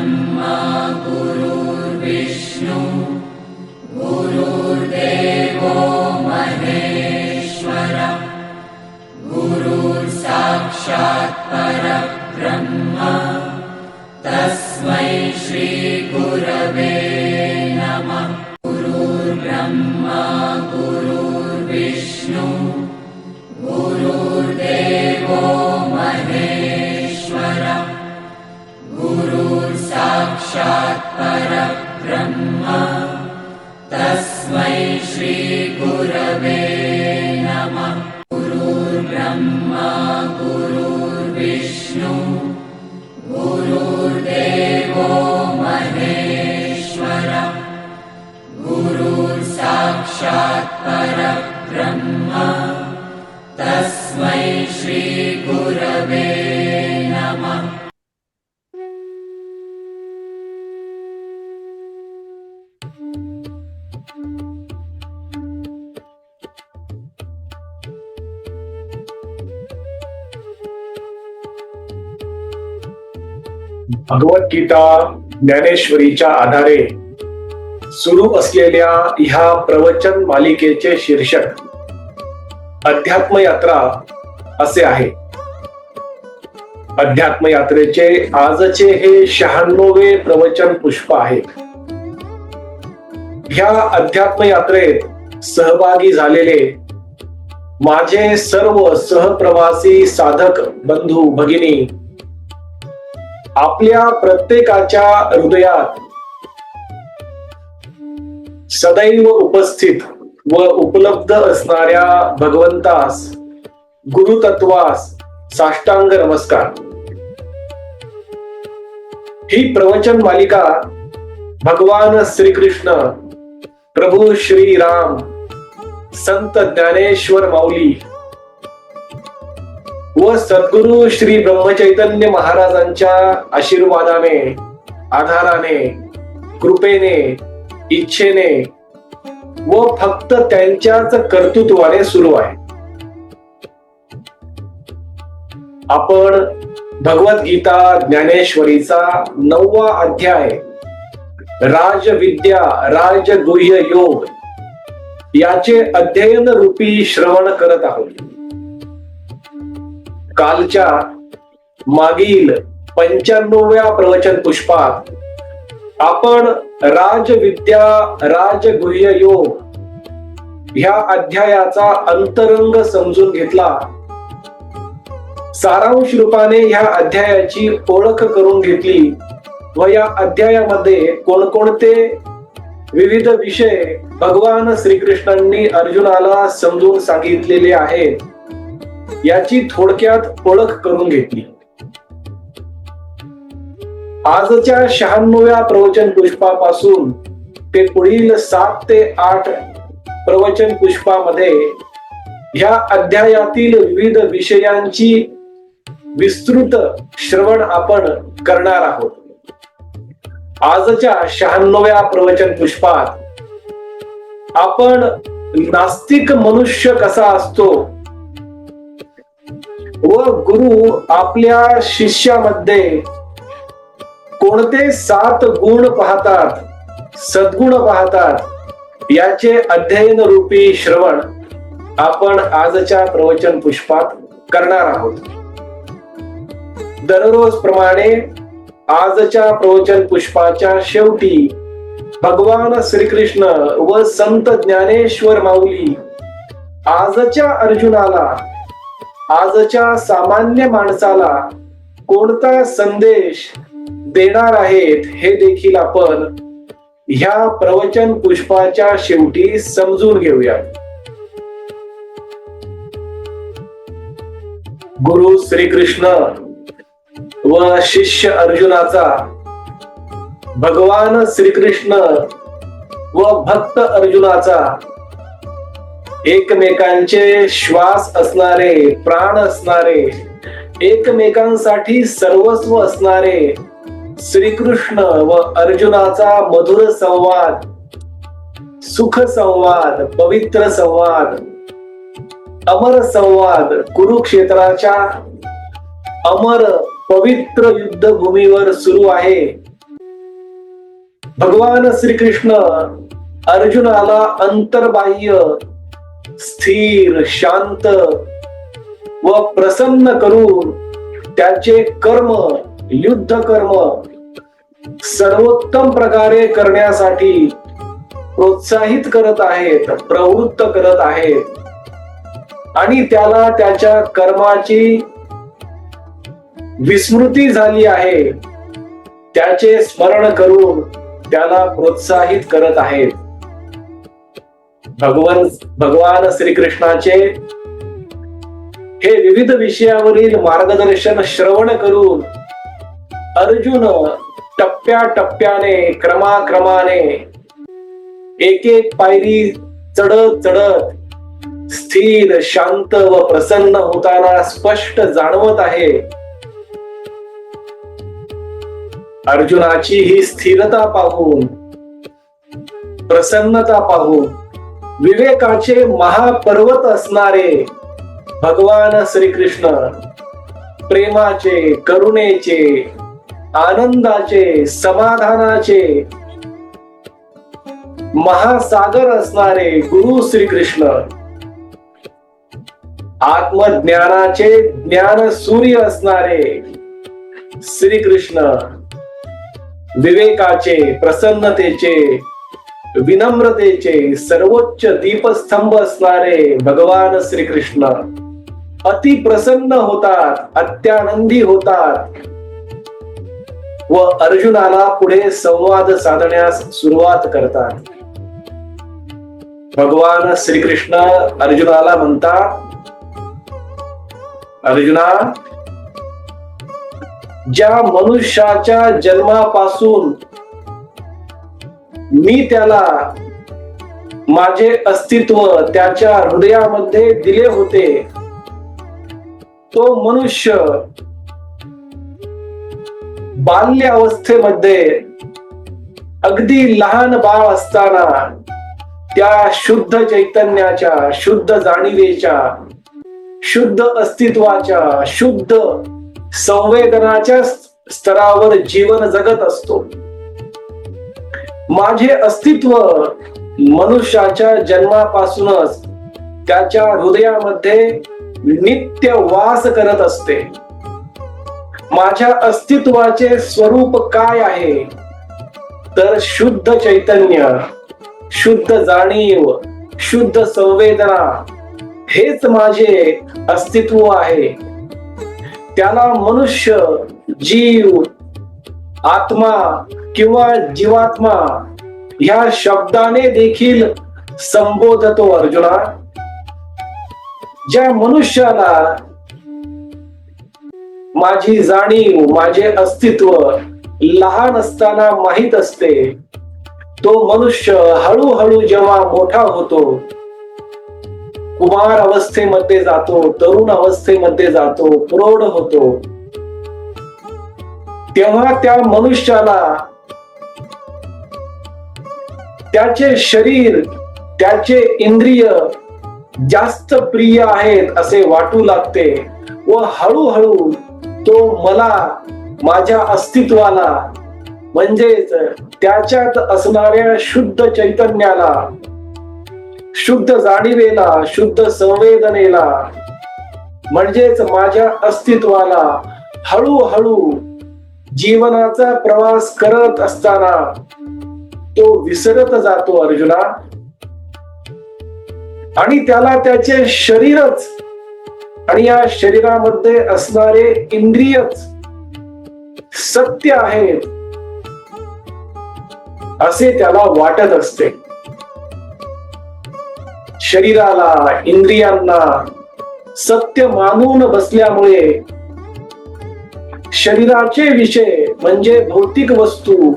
ब्रह्मा गुरुर्विष्णु गुरुर्देवो परब्रह्म। तस्मै श्रीगुरवे नमः। भगवद्गीता ज्ञानेश्वरीच्या आधारे सुरू असलेल्या ह्या प्रवचन मालिकेचे शीर्षक अध्यात्म यात्रा असे आहे. अध्यात्म यात्रेचे आजचे हे शहाण्णवे प्रवचन पुष्प आहे ह्या अध्यात्म यात्रेत सहभागी झालेले माझे सर्व सहप्रवासी साधक बंधू भगिनी आपल्या प्रत्येकाच्या हृदयात सदैव उपस्थित व उपलब्ध असणाऱ्या भगवंतास गुरुतत्वास साष्टांग नमस्कार. ही प्रवचन मालिका भगवान श्रीकृष्ण प्रभू श्रीराम संत ज्ञानेश्वर माऊली व सद्गुरु श्री ब्रह्मचैतन्य महाराजांच्या आशीर्वादाने आधाराने कृपेने इच्छेने व फक्त त्यांच्याच कर्तृत्वाने सुरू आहे. आपण भगवद्गीता ज्ञानेश्वरीचा नववा अध्याय राजविद्या राजगुह्य योग याचे अध्ययन रूपी श्रवण करत आहोत. कालच्या मागील पंच्याण्णव्या प्रवचन पुष्पात आपण राजविद्या राजगुह्य योग ह्या अध्यायाचा अंतरंग समजून घेतला. सारांश रूपाने ह्या अध्यायाची ओळख करून घेतली व या अध्यायामध्ये कोणकोणते विविध विषय भगवान श्रीकृष्णांनी अर्जुनाला समजून सांगितलेले आहेत याची थोडक्यात ओळख करून घेतली. आजच्या शहाण्णव्या प्रवचन पुष्पापासून ते पुढील सात ते आठ प्रवचन पुष्पामध्ये ह्या अध्यायातील विविध विषयांची विस्तृत श्रवण आपण करणार आहोत. आजच्या शहाण्णव्या प्रवचन पुष्पात आपण नास्तिक मनुष्य कसा असतो? व गुरु आपल्या शिष्यामध्ये कोणते सात गुण पाहतात? सद्गुण पाहतात. याचे अध्ययन रूपी श्रवण आपण आजच्या प्रवचन पुष्पात करणार आहोत. दररोज प्रमाणे आजच्या प्रवचन पुष्पाच्या शेवटी भगवान श्रीकृष्ण व संत ज्ञानेश्वर माऊली आजच्या अर्जुनाला आजच्या सामान्य माणसाला कोणता संदेश देणार आहेत हे देखील आपण ह्या प्रवचन पुष्पाच्या शेवटी समजून घेऊया. गुरु श्रीकृष्ण व शिष्य अर्जुनाचा भगवान श्रीकृष्ण व भक्त अर्जुनाचा एकमेकांचे श्वास असणारे प्राण असणारे एकमेकांसाठी सर्वस्व असणारे श्रीकृष्ण व अर्जुनाचा मधुर संवाद सुख संवाद पवित्र संवाद अमर संवाद कुरुक्षेत्राच्या अमर पवित्र युद्धभूमीवर सुरू आहे. भगवान श्रीकृष्ण अर्जुनाला अंतर्बाह्य स्थिर शांत व प्रसन्न करून त्याचे कर्म युद्ध कर्म सर्वोत्तम प्रकारे करण्यासाठी प्रोत्साहित करत आहेत प्रवृत्त करत आहेत. आणि त्याला त्याच्या कर्माची विस्मृती झाली आहे. त्याचे स्मरण करून त्याला प्रोत्साहित करत आहेत. भगवान भगवान श्रीकृष्णाचे हे विविध विषयावरील मार्गदर्शन श्रवण करून अर्जुन टप्प्या टप्प्याने क्रमाक्रमाने एक एक पायरी चढत चढत स्थिर शांत व प्रसन्न होताना स्पष्ट जाणवत आहे. अर्जुनाची ही स्थिरता पाहून प्रसन्नता पाहून विवेकाचे महापर्वत असणारे भगवान श्रीकृष्ण प्रेमाचे करुणेचे आनंदाचे समाधानाचे महासागर असणारे गुरु श्रीकृष्ण. आत्मज्ञानाचे ज्ञान सूर्य असणारे श्रीकृष्ण. विवेकाचे प्रसन्नतेचे विनम्रतेचे सर्वोच्च दीपस्तंभ असणारे भगवान श्रीकृष्ण. अति प्रसन्न होतात अत्यानंदी होतात. व अर्जुनाला पुढे संवाद साधण्यास सुरुवात करतात. भगवान श्रीकृष्ण अर्जुनाला म्हणतात अर्जुना ज्या मनुष्याच्या जन्मापासून मी त्याला माझे अस्तित्व त्याच्या हृदयामध्ये दिले होते तो मनुष्य बाल्य अवस्थेमध्ये अगदी लहान बाळ असताना त्या शुद्ध चैतन्याच्या शुद्ध जाणीवेच्या शुद्ध अस्तित्वाच्या शुद्ध संवेदनाच्या स्तरावर जीवन जगत असतो. माझे अस्तित्व मनुष्याच्या जन्मापासूनच त्याच्या हृदयामध्ये नित्य वास करत असते. माझ्या अस्तित्वाचे स्वरूप काय आहे? तर शुद्ध चैतन्य शुद्ध जाणीव शुद्ध संवेदना हेच माझे अस्तित्व आहे. त्याला मनुष्य जीव आत्मा किंवा जीवात्मा ह्या शब्दाने देखील संबोधतो अर्जुना. ज्या मनुष्याला माझी जाणीव माझे अस्तित्व लहान असताना माहीत असते. तो मनुष्य हळूहळू जेव्हा मोठा होतो कुमार अवस्थेमध्ये जातो तरुण अवस्थेमध्ये जातो प्रौढ होतो. तेव्हा त्या मनुष्याला त्याचे शरीर त्याचे इंद्रिय जास्त प्रिय आहेत असे वाटू लागते व हळूहळू तो मला माझ्या अस्तित्वाला म्हणजेच त्याच्यात असणाऱ्या शुद्ध चैतन्याला शुद्ध जाणीवेला शुद्ध संवेदनेला म्हणजेच माझ्या अस्तित्वाला हळूहळू जीवनाचा प्रवास करत असताना तो विसरत जातो अर्जुना. आणि त्याला त्याचे शरीरच आणि या शरीरामध्ये असणारे इंद्रियच सत्य आहेत असे त्याला वाटत असते. शरीराला इंद्रियांना सत्य मानून बसल्यामुळे शरीराचे विषय म्हणजे भौतिक वस्तू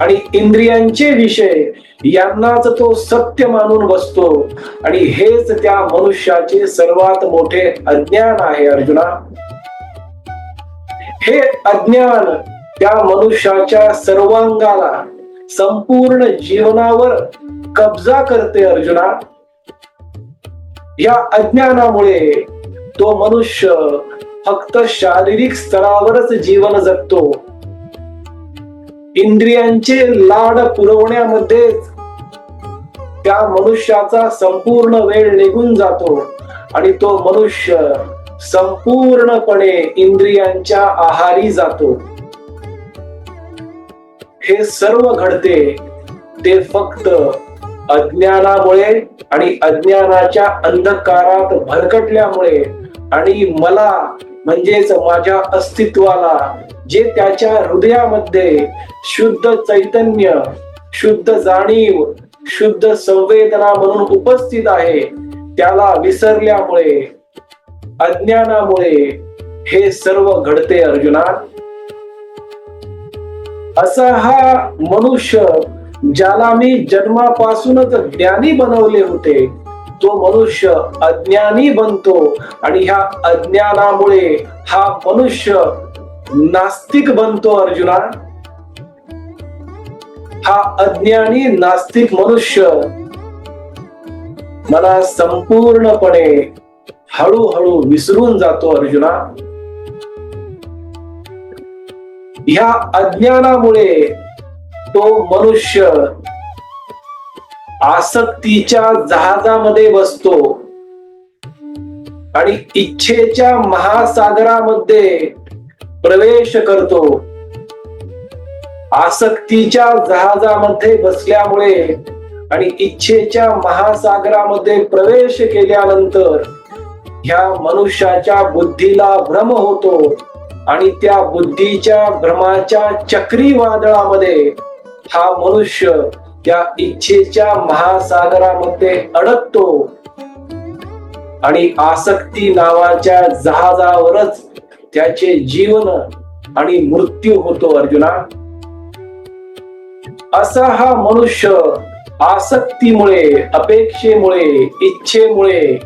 आणि इंद्रियांचे विषय यांनाच तो सत्य मानून बसतो. आणि हेच त्या मनुष्याचे सर्वात मोठे अज्ञान आहे अर्जुना. हे अज्ञान त्या मनुष्याच्या सर्वांगाला संपूर्ण जीवनावर कब्जा करते अर्जुना. या अज्ञानामुळे तो मनुष्य फक्त शारीरिक स्तरावरच जीवन जगतो. इंद्रियांचे लाड पुरवण्यामध्येच त्या मनुष्याचा संपूर्ण वेळ निघून जातो आणि तो मनुष्य संपूर्णपणे इंद्रियांच्या आहारी जातो. हे सर्व घडते ते फक्त अज्ञानामुळे आणि अज्ञानाच्या अंधकारात भरकटल्यामुळे आणि मला म्हणजेच माझ्या अस्तित्वाला जे त्याच्या हृदयामध्ये शुद्ध चैतन्य शुद्ध जाणीव शुद्ध संवेदना म्हणून उपस्थित आहे त्याला विसरल्यामुळे अज्ञानामुळे हे सर्व घडते अर्जुना असा हा मनुष्य ज्याला मी जन्मापासूनच ज्ञानी बनवले होते तो मनुष्य अज्ञानी बनतो आणि ह्या अज्ञानामुळे हा मनुष्य नास्तिक बनतो अर्जुना हा अज्ञानी नास्तिक मनुष्य मला संपूर्णपणे हळूहळू विसरून जातो अर्जुना. ह्या अज्ञानामुळे तो मनुष्य आसक्तीच्या जहाजामध्ये बसतो आणि इच्छेच्या महासागरामध्ये प्रवेश करतो. आसक्तीच्या जहाजामध्ये बसल्यामुळे आणि इच्छेच्या महासागरामध्ये प्रवेश केल्यानंतर ह्या मनुष्याच्या बुद्धीला भ्रम होतो आणि त्या बुद्धीच्या भ्रमाच्या चक्रीवादळामध्ये हा मनुष्य त्या इच्छेच्या महासागरामध्ये अडकतो. आणि आसक्ती नावाच्या जहाजावरच त्याचे जीवन आणि मृत्यू होतो अर्जुना. असा हा मनुष्य आसक्तीमुळे अपेक्षेमुळे इच्छेमुळे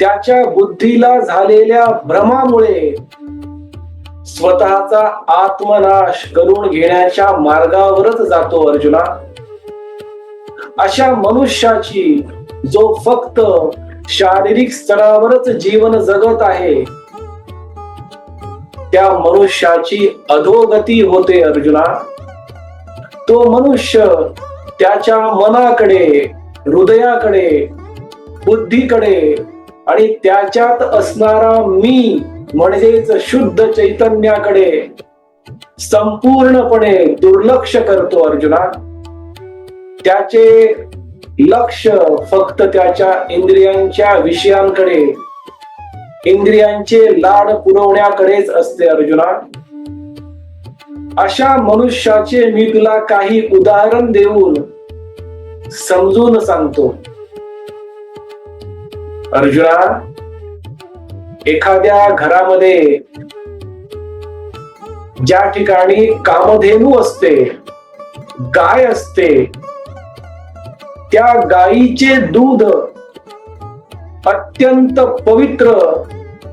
त्याच्या बुद्धीला झालेल्या भ्रमामुळे स्वतःचा आत्मनाश करून घेण्याच्या मार्गावरच जातो अर्जुना. अशा मनुष्याची जो फक्त शारीरिक स्तरावरच जीवन जगत आहे त्या मनुष्याची अधोगती होते अर्जुना. तो मनुष्य त्याच्या मनाकडे हृदयाकडे बुद्धीकडे आणि त्याच्यात असणारा मी म्हणजेच शुद्ध चैतन्याकडे संपूर्णपणे दुर्लक्ष करतो अर्जुना. त्याचे लक्ष फक्त त्याच्या इंद्रियांच्या विषयांकडे इंद्रियांचे लाड पुरवण्याकडेच असते अर्जुना. अशा मनुष्याचे मी तुला काही उदाहरण देऊन समजून सांगतो. अर्जुना एखाद्या घरामध्ये ज्या ठिकाणी कामधेनू असते गाय असते त्या गायीचे दूध अत्यंत पवित्र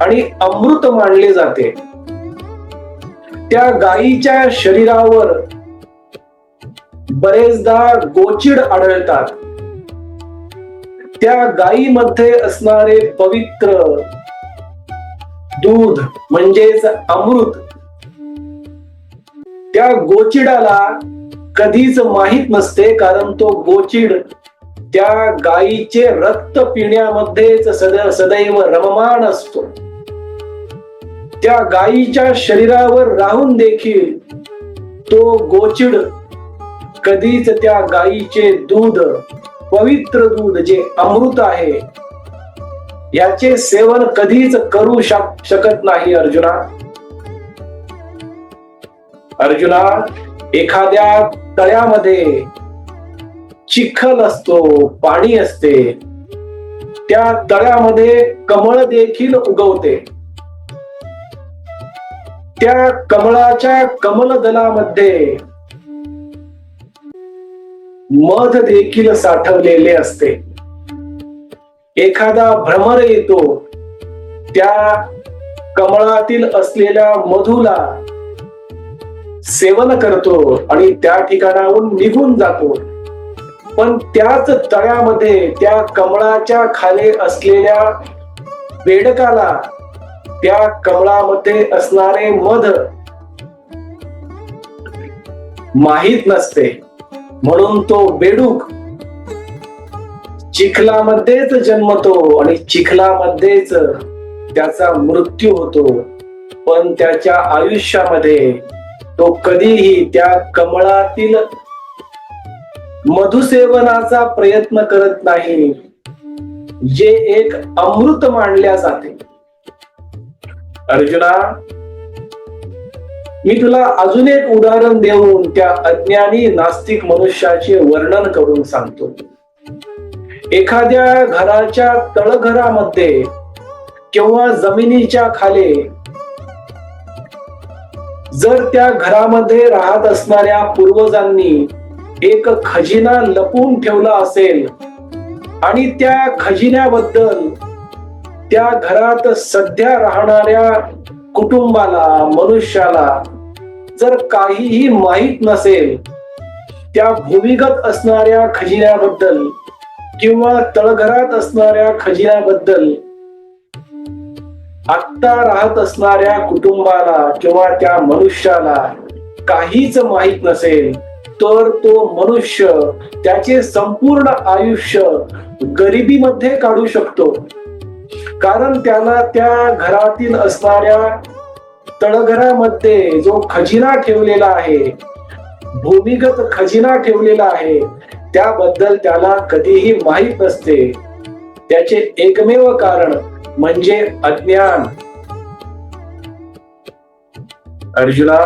आणि अमृत मानले जाते. त्या गायीच्या शरीरावर बरेचदा गोचिड आढळतात. त्या गायीमध्ये असणारे पवित्र दूध म्हणजेच अमृत त्या गोचिडाला कधीच माहीत नसते कारण तो गोचिड त्या गायीचे रक्त पिण्यामध्येच सद सदैव रममान असतो. त्या गायीच्या शरीरावर राहून देखील तो गोचिड कधीच त्या गायीचे दूध पवित्र दूध जे अमृत आहे याचे सेवन कधीच करू शक शकत नाही अर्जुना. अर्जुना एखाद्या तळ्यामध्ये चिखल असतो पाणी असते त्या तळ्यामध्ये कमळ देखील उगवते. त्या कमळाच्या कमल दलामध्ये मध देखील साठवलेले असते. एखादा भ्रमर येतो त्या कमळातील असलेल्या मधूला सेवन करतो आणि त्या ठिकाणाहून निघून जातो. पण त्याच तळ्यामध्ये त्या कमळाच्या खाली असलेल्या बेडकाला त्या कमळामध्ये असणारे मध माहीत नसते. म्हणून तो बेडूक चिखलामध्येच जन्मतो आणि चिखलामध्येच त्याचा मृत्यू होतो. पण त्याच्या आयुष्यामध्ये तो कधीही त्या कमळातील मधुसेवनाचा प्रयत्न करत नाही. जे एक अमृत मानल्या जाते. अर्जुना मी तुला अजून एक उदाहरण देऊन त्या अज्ञानी नास्तिक मनुष्याचे वर्णन करून सांगतो. एखाद्या घराच्या तळघरामध्ये किंवा जमिनीच्या खाली जर त्या घरामध्ये राहत असणाऱ्या पूर्वजांनी एक खजिना लपून ठेवला असेल आणि त्या खजिन्याबद्दल त्या घरात सध्या राहणाऱ्या कुटुंबाला मनुष्याला जर काहीही माहीत नसेल त्या भूमिगत असणाऱ्या खजिन्याबद्दल किंवा तळघरात असणाऱ्या खजिन्याबद्दल आत्ता राहत असणाऱ्या कुटुंबाला किंवा त्या मनुष्याला काहीच माहीत नसेल तर तो मनुष्य त्याचे संपूर्ण आयुष्य गरिबीमध्ये काढू शकतो. कारण त्याला त्या घरातील असणाऱ्या तळघरामध्ये जो खजिना ठेवलेला आहे भूमिगत खजिना ठेवलेला आहे त्याबद्दल त्याला कधीही माहीत नसते. त्याचे एकमेव कारण म्हणजे अज्ञान. अर्जुना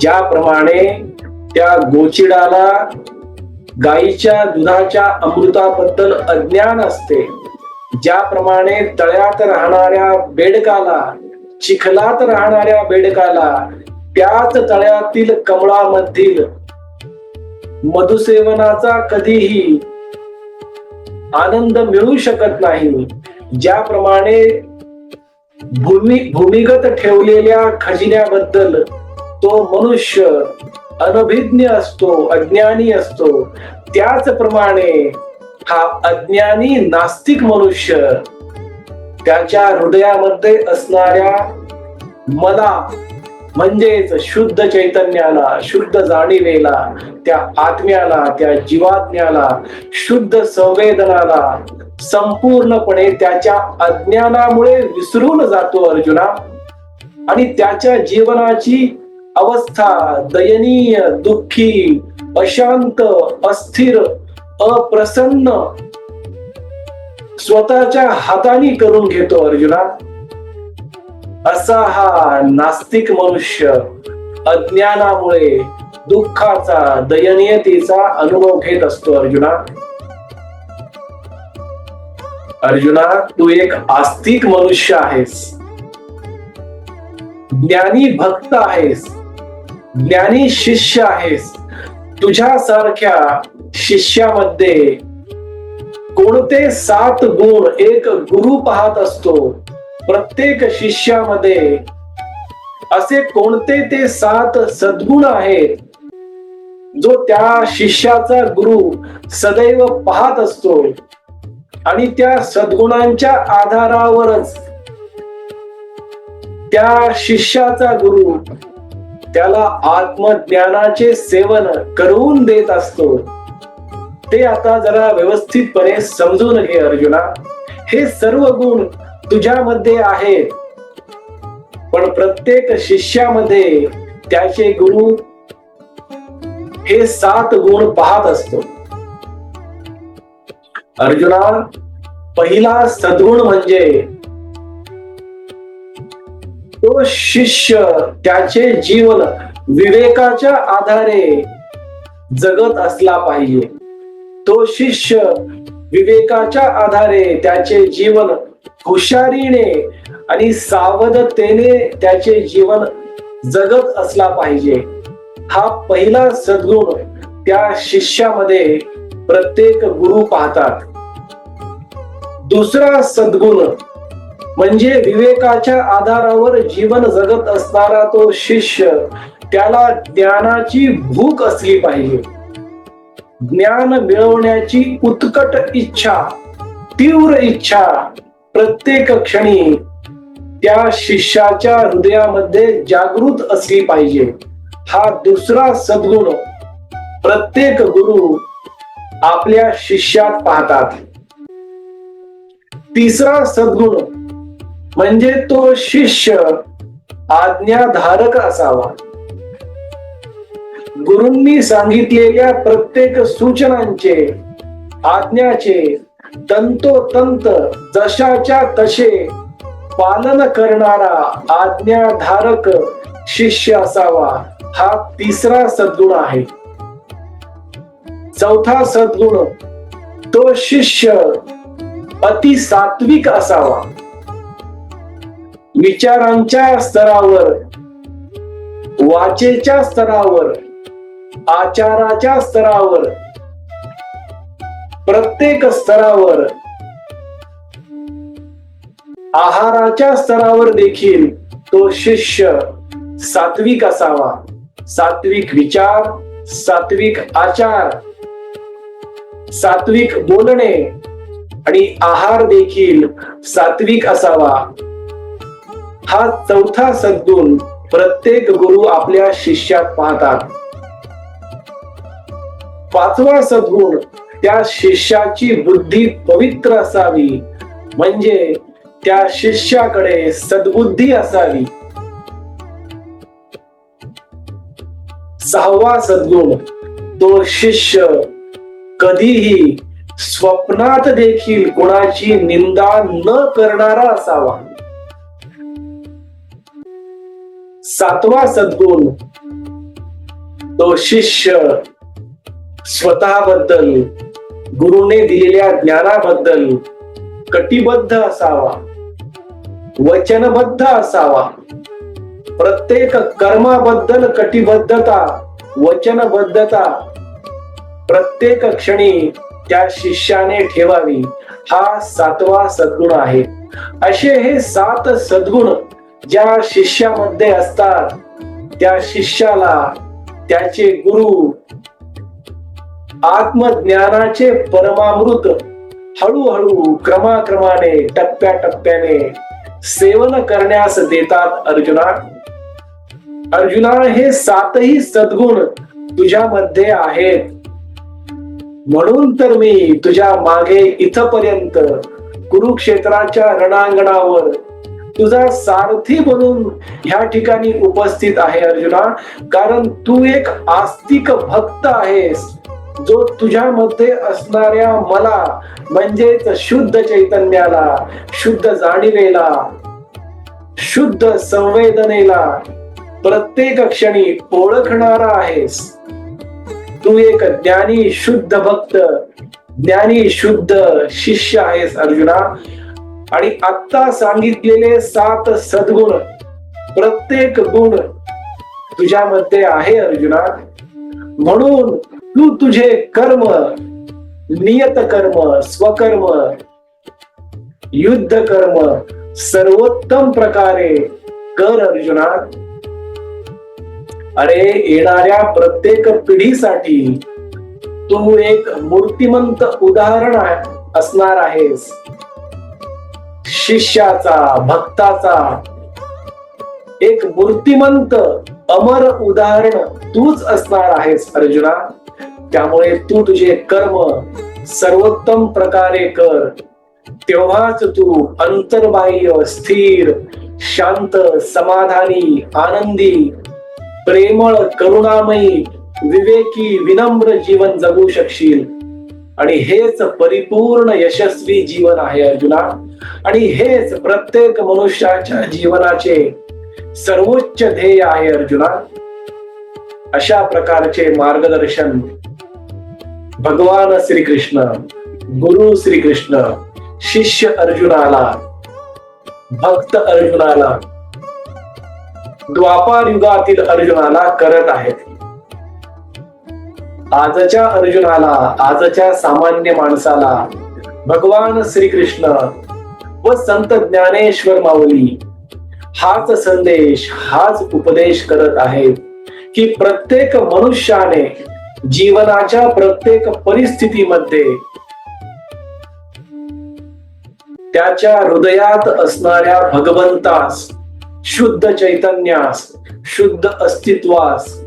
ज्याप्रमाणे त्या गोचिडाला गाईच्या दुधाच्या अमृताबद्दल अज्ञान असते ज्याप्रमाणे तळ्यात राहणाऱ्या बेडकाला चिखलात राहणाऱ्या बेडकाला त्याच तळ्यातील कमळामधील मधुसेवनाचा कधीही आनंद मिळू शकत नाही. ज्याप्रमाणे भूमी भूमिगत ठेवलेल्या खजिन्याबद्दल तो मनुष्य अनभिज्ञ असतो अज्ञानी असतो त्याचप्रमाणे हा अज्ञानी नास्तिक मनुष्य त्याच्या हृदयामध्ये असणाऱ्या मला म्हणजेच शुद्ध चैतन्याला शुद्ध जाणीवेला त्या आत्म्याला त्या जीवात्म्याला शुद्ध संवेदनाला संपूर्णपणे त्याच्या अज्ञानामुळे विसरून जातो अर्जुना. आणि त्याच्या जीवनाची अवस्था दयनीय दुःखी अशांत अस्थिर अप्रसन्न. स्वतःच्या हाताने करून घेतो अर्जुना. असा हा नास्तिक मनुष्य अज्ञानामुळे दुःखाचा दयनीयतेचा अनुभव घेत असतो अर्जुना. अर्जुना तू एक आस्तिक मनुष्य आहेस. ज्ञानी भक्त आहेस. ज्ञानी शिष्य आहेस. तुझ्यासारख्या शिष्यामध्ये कोणते सात गुण एक गुरु पाहत असतो प्रत्येक शिष्यामध्ये असे कोणते ते सात सद्गुण आहेत जो त्या शिष्याचा गुरु सदैव पाहत असतो आणि त्या सद्गुणांच्या आधारावरच त्या शिष्याचा गुरु त्याला आत्मज्ञानाचे सेवन करून देत असतो. ते आता जरा व्यवस्थितपणे समजून घे अर्जुना. हे सर्व गुण तुझ्यामध्ये आहेत. पण प्रत्येक शिष्यामध्ये त्याचे गुरु हे सात गुण पाहत असतो. अर्जुना पहिला सद्गुण म्हणजे तो शिष्य त्याचे जीवन विवेकाच्या आधारे जगत असला पाहिजे. तो शिष्य विवेकाच्या आधारे त्याचे जीवन हुशारीने आणि सावधतेने त्याचे जीवन जगत असला पाहिजे. हा पहिला सद्गुण त्या शिष्यामध्ये प्रत्येक गुरु पाहतात. दुसरा सद्गुण म्हणजे विवेकाच्या आधारावर जीवन जगत असणारा तो शिष्य त्याला ज्ञानाची भूक असली पाहिजे. ज्ञान मिळवण्याची उत्कट इच्छा तीव्र इच्छा प्रत्येक क्षणी त्या शिष्याच्या हृदयामध्ये जागृत असली पाहिजे. हा दुसरा सद्गुण प्रत्येक गुरु आपल्या शिष्यात पाहतात. तिसरा सद्गुण म्हणजे तो शिष्य आज्ञाधारक असावा. गुरूंनी सांगितलेल्या प्रत्येक सूचनांचे आज्ञाचे तंतोतंत जशाच्या तसे पालन करणारा आज्ञाधारक शिष्य असावा हा तिसरा सद्गुण आहे. चौथा सद्गुण तो शिष्य अति सात्विक असावा. विचारांच्या स्तरावर वाचेच्या स्तरावर आचाराच्या स्तरावर प्रत्येक स्तरावर आहाराच्या स्तरावर देखील तो शिष्य सात्विक असावा. सात्विक विचार सात्विक आचार सात्विक बोलणे आणि आहार देखील सात्विक असावा. हा चौथा सद्गुण प्रत्येक गुरु आपल्या शिष्यात पाहतात. पाचवा सद्गुण त्या शिष्याची बुद्धी पवित्र असावी. म्हणजे त्या शिष्याकडे सद्बुद्धी असावी. सहावा सद्गुण तो शिष्य कधीही स्वप्नात देखील कोणाची निंदा न करणारा असावा. सातवा सद्गुण तो शिष्य स्वतःबद्दल गुरुने दिलेल्या ज्ञानाबद्दल कटिबद्ध असावा वचनबद्ध असावा. प्रत्येक कर्माबद्दल कटिबद्धता वचनबद्धता प्रत्येक क्षणी त्या शिष्याने ठेवावी. हा सातवा सद्गुण आहे. असे हे सात सद्गुण ज्या शिष्यामध्ये असतात त्या शिष्याला त्याचे गुरु आत्मज्ञानाचे परमामृत हळूहळू क्रमाक्रमाने टप्प्याटप्प्याने सेवन करण्यास देतात अर्जुना. अर्जुना हे सातही सद्गुण तुझ्यामध्ये आहेत. म्हणून तर मी तुझ्या मागे इथपर्यंत कुरुक्षेत्राच्या रणांगणावर तुझा सारथी म्हणून ह्या ठिकाणी उपस्थित आहे अर्जुना. कारण तू एक आस्तिक भक्त आहेस जो तुझ्यामध्ये असणाऱ्या मला म्हणजेच शुद्ध चैतन्याला शुद्ध जाणीवेला शुद्ध संवेदनेला प्रत्येक क्षणी ओळखणारा आहेस. तू एक ज्ञानी शुद्ध भक्त ज्ञानी शुद्ध शिष्य आहेस अर्जुना. आणि आत्ता सांगितलेले सात सद्गुण प्रत्येक गुण तुझ्यामध्ये आहे अर्जुना म्हणून तू तुझे कर्म नियत कर्म स्वकर्म युद्ध कर्म सर्वोत्तम प्रकारे कर अर्जुना अरे येणाऱ्या प्रत्येक पिढीसाठी तू एक मूर्तिमंत उदाहरण असणार आहेस. शिष्याचा भक्ताचा. एक मूर्तिमंत अमर उदाहरण तूच असणार आहेस अर्जुना. त्यामुळे तू तुझे कर्म सर्वोत्तम प्रकारे कर. तेव्हाच तू अंतर्बाह्य स्थिर शांत समाधानी आनंदी प्रेमळ करुणामयी विवेकी विनम्र जीवन जगू शकशील. आणि हेच परिपूर्ण यशस्वी जीवन आहे अर्जुना. आणि हेच प्रत्येक मनुष्याच्या जीवनाचे सर्वोच्च ध्येय आहे अर्जुना. अशा प्रकारचे मार्गदर्शन भगवान श्रीकृष्ण गुरु श्रीकृष्ण शिष्य अर्जुनाला भक्त अर्जुनाला द्वापार युगातील अर्जुनाला करत आहेत. आजच्या अर्जुनाला आजच्या सामान्य माणसाला भगवान श्रीकृष्ण व संत ज्ञानेश्वर माऊली हाच संदेश हाच उपदेश करत आहेत की प्रत्येक मनुष्याने जीवनाच्या प्रत्येक परिस्थितीमध्ये त्याच्या हृदयात असणाऱ्या भगवंतास शुद्ध चैतन्यास शुद्ध अस्तित्वास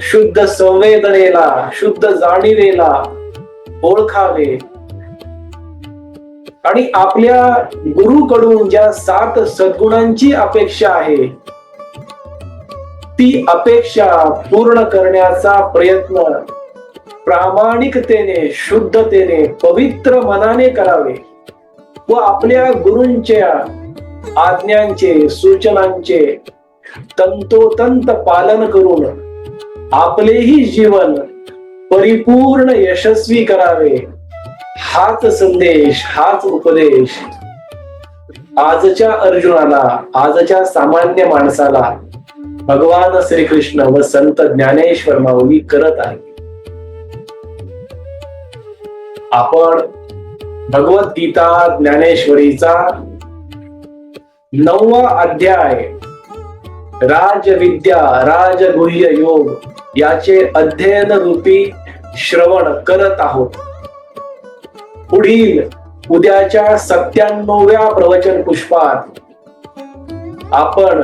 शुद्ध संवेदनेला शुद्ध जाणीवेला ओळखावे. आणि आपल्या गुरुकडून ज्या सात सद्गुणांची अपेक्षा आहे ती अपेक्षा पूर्ण करण्याचा प्रयत्न प्रामाणिकतेने शुद्धतेने पवित्र मनाने करावे व आपल्या गुरूंच्या आज्ञांचे सूचनांचे तंतोतंत पालन करून आपलेही जीवन परिपूर्ण यशस्वी करावे. हाच संदेश हाच उपदेश. आजच्या अर्जुनाला आजच्या सामान्य माणसाला भगवान श्रीकृष्ण व संत ज्ञानेश्वर माऊली करत आहे आपण भगवद्गीता ज्ञानेश्वरीचा नववा अध्याय राजविद्या राजगुह्य योग याचे अध्ययन रूपी श्रवण करत आहोत. पुढील उद्याच्या सत्त्याण्णव्या प्रवचन पुष्पात आपण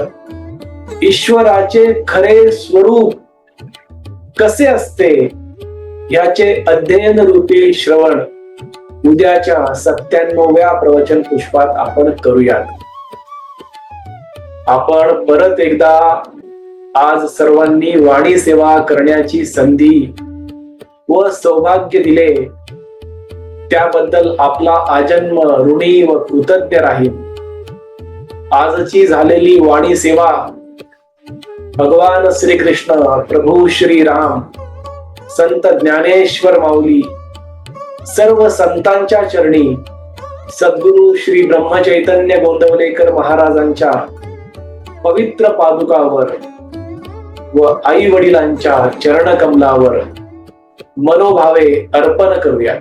ईश्वराचे खरे स्वरूप कसे असते याचे अध्ययन रूपी श्रवण उद्याच्या सत्त्याण्णव्या प्रवचन पुष्पात आपण करूयात. आपण परत एकदा आज सर्वांनी वाणी सेवा करण्याची संधी व सौभाग्य दिले त्याबद्दल आपला आजन्म ऋणी व कृतज्ञ राहील. आजची झालेली वाणी सेवा भगवान श्रीकृष्ण प्रभू श्री राम संत ज्ञानेश्वर माऊली सर्व संतांच्या चरणी सद्गुरु श्री ब्रह्मचैतन्य गोंदवलेकर महाराजांच्या पवित्र पादुकावर व आई वडिलांच्या चरणकमलावर मनोभावे अर्पण करूयात.